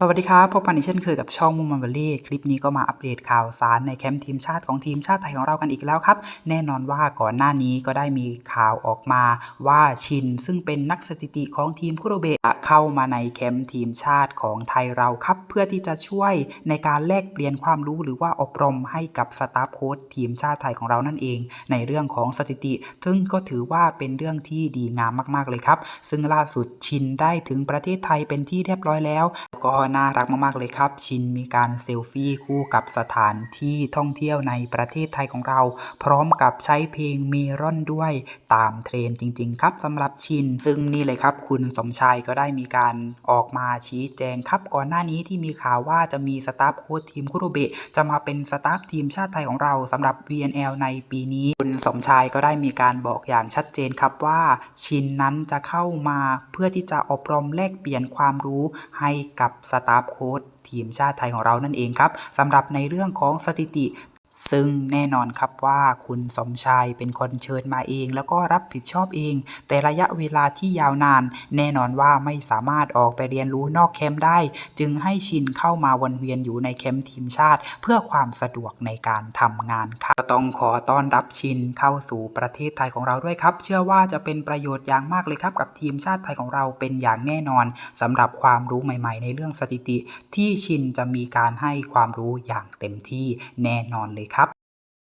สวัสดีครับ พบกันอีกเช่นเคยกับช่องมุมมันเบลลี่ คลิปนี้ก็มาอัปเดตข่าวสารในแคมป์ทีมชาติของทีมชาติไทยของเรากันอีกแล้วครับ แน่นอนว่าก่อนหน้านี้ก็ได้มีข่าวออกมาว่าชิน ซึ่งเป็นนักสถิติของทีมคุโรเบะเข้ามาในแคมป์ทีมชาติของไทยเราครับ เพื่อที่จะช่วยในการแลกเปลี่ยนความรู้หรือว่าอบรมให้กับสตาฟโค้ชทีมชาติไทยของเรานั่นเอง ในเรื่องของสถิติ ซึ่งก็ถือว่าเป็นเรื่องที่ดีงามมาก ๆเลยครับ ซึ่งล่าสุดชินได้ถึงประเทศไทยเป็นที่เรียบร้อยแล้วก็น่ารักมากๆเลยครับ ชินมีการเซลฟี่คู่กับสถานที่ท่องเที่ยวในประเทศไทยของเรา พร้อมกับใช้เพลงเมรอนด้วยตามเทรนจริง ๆ ครับสำหรับชิน ซึ่งนี่เลยครับ คุณสมชายก็ได้มีการออกมาชี้แจงครับ ก่อนหน้านี้ที่มีข่าวว่าจะมีสตาฟโค้ชทีมคุโรเบะจะมาเป็นสตาฟทีมชาติไทยของเราสำหรับ VNL ในปีนี้ คุณสมชายก็ได้มีการบอกอย่างชัดเจนครับว่า ชินนั้นจะเข้ามาเพื่อที่จะอบรมแลกเปลี่ยนความรู้ให้กับสตาฟโค้ชทีมชาติไทยของเรานั่นเองครับสำหรับในเรื่องของสถิติ ซึ่งแน่นอนครับว่าคุณสมชายเป็นคนเชิญมาเอง แล้วก็รับผิดชอบเอง แต่ระยะเวลาที่ยาวนาน แน่นอนว่าไม่สามารถออกไปเรียนรู้นอกแคมป์ได้ จึงให้ชินเข้ามาวนเวียนอยู่ในแคมป์ทีมชาติ เพื่อความสะดวกในการทำงานครับต้องขอต้อนรับชินเข้าสู่ประเทศไทยของเราด้วยครับ เชื่อว่าจะเป็นประโยชน์อย่างมากเลยครับ กับทีมชาติไทยของเราเป็นอย่างแน่นอนสำหรับความรู้ใหม่ ๆ ในเรื่องสถิติ ที่ชินจะมีการให้ความรู้อย่างเต็มที่แน่นอนเลยครับ